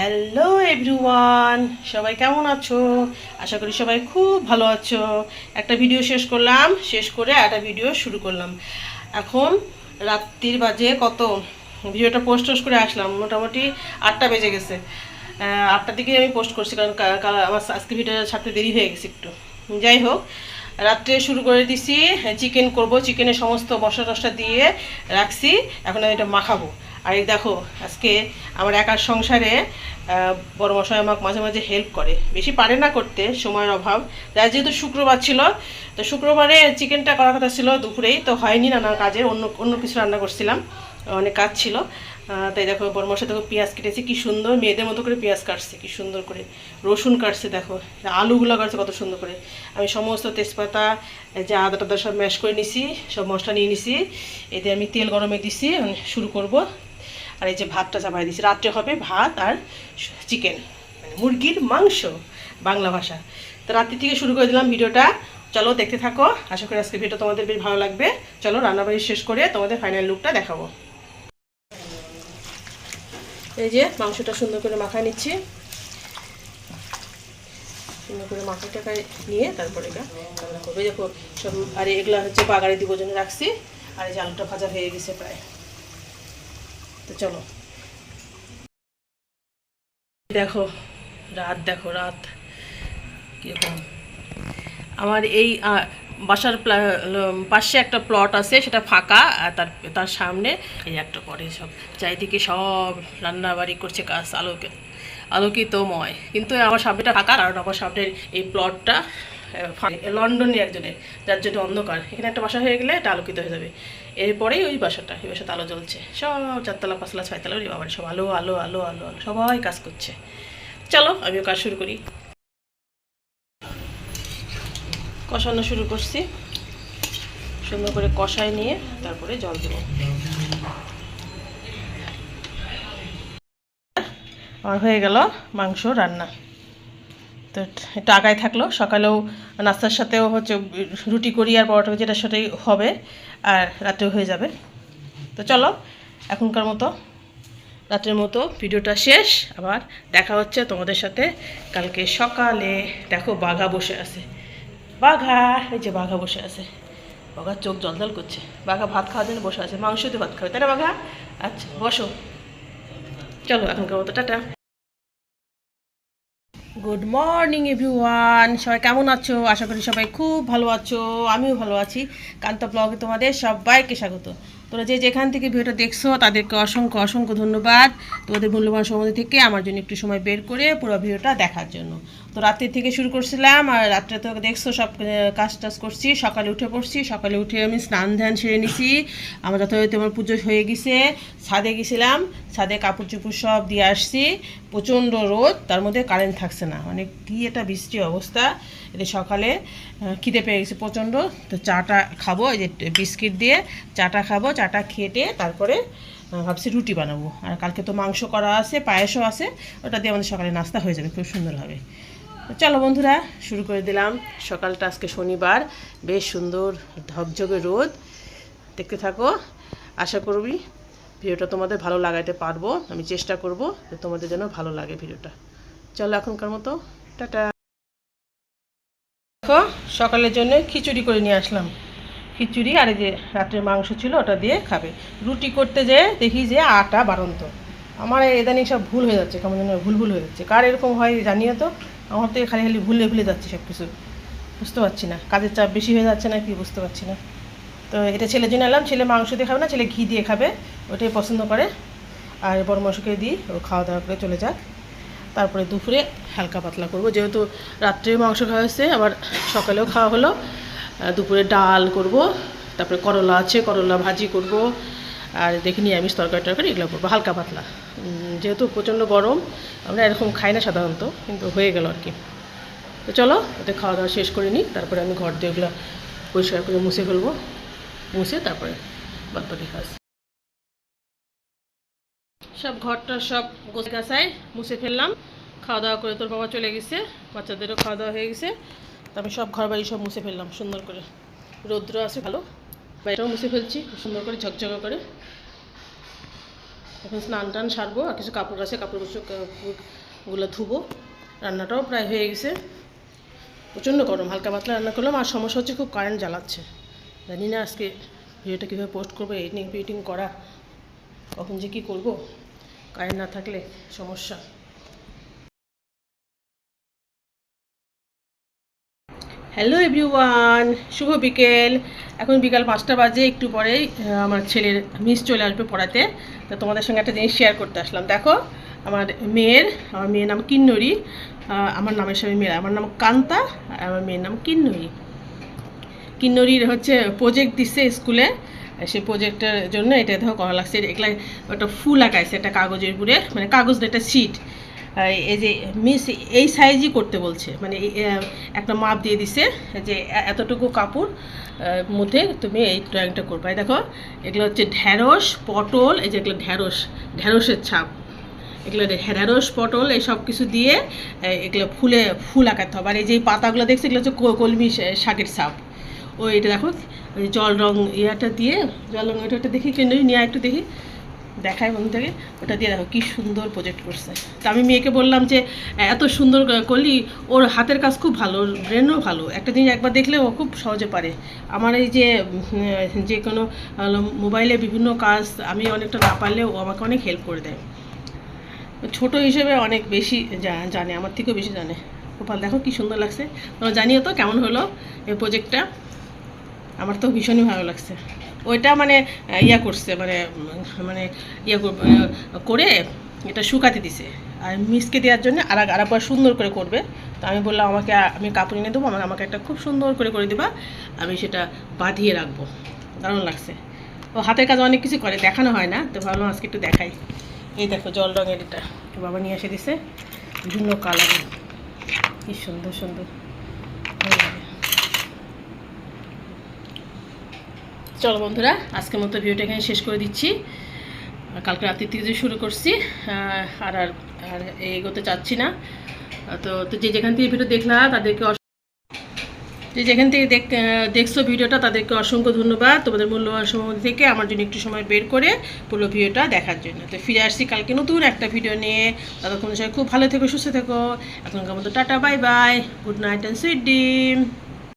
Hello everyone সবাই কেমন আছো? আশা করি সবাই খুব ভালো আছো। একটা ভিডিও শেষ করলাম শেষ করে একটা ভিডিও শুরু করলাম। এখন রাত্রির বাজে কত? ভিডিওটা পোস্ট টোস্ট করে আসলাম। মোটামুটি আটটা বেজে গেছে। আহ, আটটার দিকে আমি পোস্ট করছি কারণ আমার আজকে ভিডিওটা ছাড়তে দেরি হয়ে গেছে একটু। যাই হোক রাত্রে শুরু করে দিছি। চিকেন করব। চিকেনের সমস্ত মশলা টশলা দিয়ে রাখছি। এখন আমি এটা মাখাবো। আর এই দেখো, আজকে আমার একার সংসারে বড় মশাই আমাকে মাঝে মাঝে হেল্প করে। বেশি পারে না করতে, সময়ের অভাব। তাই যেহেতু শুক্রবার ছিল, তো শুক্রবারে চিকেনটা করার কথা ছিল দুপুরেই, তো হয়নি নানা কাজের, অন্য অন্য কিছু রান্না করছিলাম, অনেক কাজ ছিল। তাই দেখো, বড় মশাই দেখো পেঁয়াজ কেটেছে, কি সুন্দর, মেয়েদের মতো করে পেঁয়াজ কাটছে, কি সুন্দর করে। রসুন কাটছে, দেখো, আলুগুলো কাটছে, কত সুন্দর করে। আমি সমস্ত তেজপাতা যে আদা টাদা সব ম্যাশ করে নিছি, সব মশলা নিয়ে নিছি। এতে আমি তেল গরমে দিছি শুরু করব। আর এই যে ভাতটা চাপাই দিছি রাত্রে হবে ভাত আর চিকেন মানে মুরগির মাংস বাংলা ভাষা। তো রাত্রি থেকে শুরু করে দিলাম ভিডিওটা। চলো দেখতে থাকো। আশা করি আজকে ভিডিও তোমাদের বেশ ভালো লাগবে। চলো রান্নাবাড়ি শেষ করে তোমাদের ফাইনাল লুকটা দেখাবো। এই যে মাংসটা সুন্দর করে মাখায় নিচ্ছি। সুন্দর করে মাখা টাকায় নিয়ে তারপরে এটা রান্না করব। দেখো, সব আর এগুলো হচ্ছে বাগারে দিব জন্য রাখছি। আর এই যে আলুটা ভাজা হয়ে গেছে প্রায়। তো চলো। দেখো, রাত দেখো, রাত। কীরকম? আমার এই বাসার পাশে একটা প্লট আছে, সেটা ফাঁকা, আর তার তার সামনে এই একটা করে সব। চারিদিকে সব রান্নাবাড়ি করছে কাজ আলোকে, আলোকিতময়। কিন্তু আমার সামনেটা ফাঁকা, কারণ আমার সামনের এই প্লটটা লন্ডনে একজনের, যার জন্য অন্ধকার। এখানে একটা বাসা হয়ে গেলে এটা আলোকিত হয়ে যাবে। এরপরেই ওই বাসাটা, এই বাসাতে আলো জ্বলছে। সব চারতলা, পাঁচতলা, ছয়তলা ওই বাবার, সব আলো আলো আলো আলো আলো, সবাই কাজ করছে। চলো, আমিও কাজ শুরু করি। কষানো শুরু করছি। সুন্দর করে কষায় নিয়ে তারপরে জল দেব। আমার হয়ে গেল মাংস রান্না। তো একটু আগায় থাকল। সকালেও নাস্তার সাথেও হচ্ছে রুটি করি আর পরোটা যেটার সাথেই হবে আর রাত্রেও হয়ে যাবে। তো চলো, এখনকার মতো রাতের মতো ভিডিওটা শেষ। আবার দেখা হচ্ছে তোমাদের সাথে কালকে সকালে। দেখো বাঘা বসে আছে। বাঘা, এই যে বাঘা বসে আছে। বাঘা চোখ জলজল করছে। বাঘা ভাত খাওয়ার জন্য বসে আছে। মাংস দিয়ে ভাত খাবে, তাই না বাঘা? আচ্ছা বসো। চলো এখনকার মতো, টাটা। গুড মর্নিং এভরিওয়ান সবাই কেমন আছো? আশা করি সবাই খুব ভালো আছো। আমিও ভালো আছি। কান্তা ব্লগে তোমাদের সবাইকে স্বাগত। তোরা যে যেখান থেকে ভিডিওটা দেখছ, তাদেরকে অসংখ্য অসংখ্য ধন্যবাদ। তোমাদের মূল্যবান সময় থেকে আমার জন্য একটু সময় বের করে পুরো ভিডিওটা দেখার জন্য। তো রাত্রির থেকে শুরু করছিলাম, আর রাত্রে তো দেখছ সব কাজ টাজ করছি। সকালে উঠে পড়ছি, সকালে উঠে আমি স্নান ধ্যান সেরে নিছি। আমার যথাযথ আমার পুজো হয়ে গেছে, ছাদে গেছিলাম, ছাদে কাপড় চুপড় সব দিয়ে আসছি। প্রচণ্ড রোদ, তার মধ্যে কারেন্ট থাকছে না। মানে কি এটা বৃষ্টি অবস্থা, এতে সকালে খিদে পেয়ে গেছে প্রচণ্ড। তো চাটা খাব, এই যে বিস্কিট দিয়ে চাটা খাব, চাটা খেটে তারপরে ভাবছি রুটি বানাবো। আর কালকে তো মাংস করা আছে, পায়েসও আছে, ওটা দিয়ে আমাদের সকালে নাস্তা হয়ে যাবে, খুব সুন্দর হবে। চলো বন্ধুরা, শুরু করে দিলাম। সকালটা আজকে শনিবার, বেশ সুন্দর ঝকঝকে রোদ। দেখতে থাকো, আশা করবি ভিডিওটা তোমাদের ভালো লাগাইতে পারব। আমি চেষ্টা করব যে তোমাদের যেন ভালো লাগে ভিডিওটা। চলো এখনকার মতো, টাটা। দেখো, সকালের জন্য খিচুড়ি করে নিয়ে আসলাম। খিচুড়ি, আর এই যে রাত্রের মাংস ছিল, ওটা দিয়ে খাবে। রুটি করতে যেয়ে দেখি যে আটা বাড়ন্ত। আমার এদানিং সব ভুল হয়ে যাচ্ছে, কেমন যেন ভুল ভুল হয়ে যাচ্ছে। কার এরকম হয় জানিও তো, আমার তো খালি খালি ভুলে ভুলে যাচ্ছে সব কিছু বুঝতে পারছি না, কাজের চাপ বেশি হয়ে যাচ্ছে না কি বুঝতে পারছি না। তো এটা ছেলের জন্য এলাম, ছেলে মাংস দিয়ে খাবে না, ছেলে ঘি দিয়ে খাবে, ওটাই পছন্দ করে। আর বড় মশাকে দিই, ও খাওয়া দাওয়া করে চলে যাক। তারপরে দুপুরে হালকা পাতলা করব, যেহেতু রাত্রে মাংস খাওয়া হয়েছে, আবার সকালেও খাওয়া হলো। দুপুরে ডাল করব, তারপরে করলা আছে, করলা ভাজি করব, আর দেখি নিরামিষ তরকারি টরকারি এগুলো করব, হালকা পাতলা। যেহেতু প্রচণ্ড গরম, আমরা এরকম খাই না সাধারণত, কিন্তু হয়ে গেল আর কি। তো চলো ওতে খাওয়া দাওয়া শেষ করে নিই, তারপরে আমি ঘর দিয়ে ওগুলো পরিষ্কার করে মুছে ফেলব। মুছে তারপরে বাদ বাকি কাজ। সব ঘরটা সব গোছে গাছায় মুছে ফেললাম। খাওয়া দাওয়া করে তোর বাবা চলে গেছে, বাচ্চাদেরও খাওয়া দাওয়া হয়ে গেছে। তো আমি সব ঘর বাড়ি সব মুছে ফেললাম, সুন্দর করে। রৌদ্র আছে ভালো। বাড়িটাও মুছে ফেলছি, সুন্দর করে ঝকঝকা করে। এখন স্নান টান সারবো আর কিছু কাপড় আছে, কাপড় কাপড়গুলো ধুবো। রান্নাটাও প্রায় হয়ে গেছে। প্রচণ্ড গরম, হালকা পাতলা রান্না করলাম। আর সমস্যা হচ্ছে খুব কারেন্ট জ্বালাচ্ছে। জানি না আজকে ভিডিওটা কীভাবে পোস্ট করব এডিটিং ফিডিটিং করা, কখন যে কী করব। কারেন্ট না থাকলে সমস্যা। হ্যালো এভরিওয়ান শুভ বিকেল। এখন বিকাল পাঁচটা বাজে, একটু পরেই আমার ছেলের মিস চলে আসবে পড়াতে। তো তোমাদের সঙ্গে একটা জিনিস শেয়ার করতে আসলাম। দেখো, আমার মেয়ের আমার মেয়ের নাম কিন্নরি। আমার নামের সঙ্গে মেয়ের আমার নাম কান্তা, আর আমার মেয়ের নাম কিন্নরি। কিন্নরির হচ্ছে প্রজেক্ট দিচ্ছে স্কুলে সেই প্রজেক্টের জন্য এটা দেখো করা লাগছে। এগুলা একটা ফুল আঁকাইছে একটা কাগজের উপরে। মানে কাগজ একটা সিট এই যে মিস এই সাইজই করতে বলছে। মানে একটা মাপ দিয়ে দিছে যে এতটুকু কাপড় মধ্যে তুমি এই ড্রয়িংটা করবে। দেখো, এগুলো হচ্ছে ঢ্যাঁড়স পটল, এই যে এগুলো ঢ্যাঁড়স ঢ্যাঁড়সের ছাপ। এগুলো ঢেঁড়স, পটল, এই সব কিছু দিয়ে এগুলো ফুলে, ফুল আঁকাতে হবে। আর এই যে পাতাগুলো দেখছি, এগুলো হচ্ছে কলমি শাকের ছাপ। ও এটা দেখো জল রং ইয়াটা দিয়ে, জল রং ওটা দেখি কেন নিয়ে একটু দেখি। দেখায় বন্ধু থেকে, ওটা দিয়ে দেখো কি সুন্দর প্রজেক্ট করছে। তা আমি মেয়েকে বললাম যে, এত সুন্দর করলি, ওর হাতের কাজ খুব ভালো, ওর ব্রেনও ভালো। একটা জিনিস একবার দেখলে ও খুব সহজে পারে। আমার এই যে যে কোনো মোবাইলে বিভিন্ন কাজ, আমি অনেকটা না পারলে ও আমাকে অনেক হেল্প করে দেয়। ছোট হিসেবে অনেক বেশি জানে, আমার থেকেও বেশি জানে। গোপাল, দেখো কি সুন্দর লাগছে। তোমরা জানিও তো কেমন হলো এই প্রজেক্টটা আমার তো ভীষণই ভালো লাগছে। ওইটা মানে ইয়া করছে মানে মানে ইয়া করে এটা শুকাতে দিছে। আর মিসকে দেওয়ার জন্য আর আর একবার সুন্দর করে করবে। তো আমি বললাম, আমাকে আমি কাপড় এনে দেবো, আমার আমাকে একটা খুব সুন্দর করে করে দিবা, আমি সেটা বাঁধিয়ে রাখব। দারুণ লাগছে। ও হাতের কাজ অনেক কিছু করে, দেখানো হয় না। তো ভাবলাম আজকে একটু দেখাই। এই দেখো, জল রঙের এটা। বাবা নিয়ে এসে দিছে। বিভিন্ন কালারের কি সুন্দর সুন্দর ভালো লাগে। চলো বন্ধুরা, আজকের মতো ভিডিওটা এখানে শেষ করে দিচ্ছি। কালকে রাত্রির থেকে শুরু করছি আর আর আর এগোতে চাচ্ছি না। তো তো যে যেখান থেকে ভিডিও দেখলা, তাদেরকে যে যেখান থেকে দেখ দেখছ ভিডিওটা, তাদেরকে অসংখ্য ধন্যবাদ। তোমাদের মূল্যবান সময় থেকে আমার জন্য একটু সময় বের করে পুরো ভিডিওটা দেখার জন্য। তো ফিরে আসছি কালকে নতুন একটা ভিডিও নিয়ে। ততক্ষণ সবাই খুব ভালো থেকো, সুস্থ থেকো। এখনকার মতো tata, bye bye. Good night and sweet dream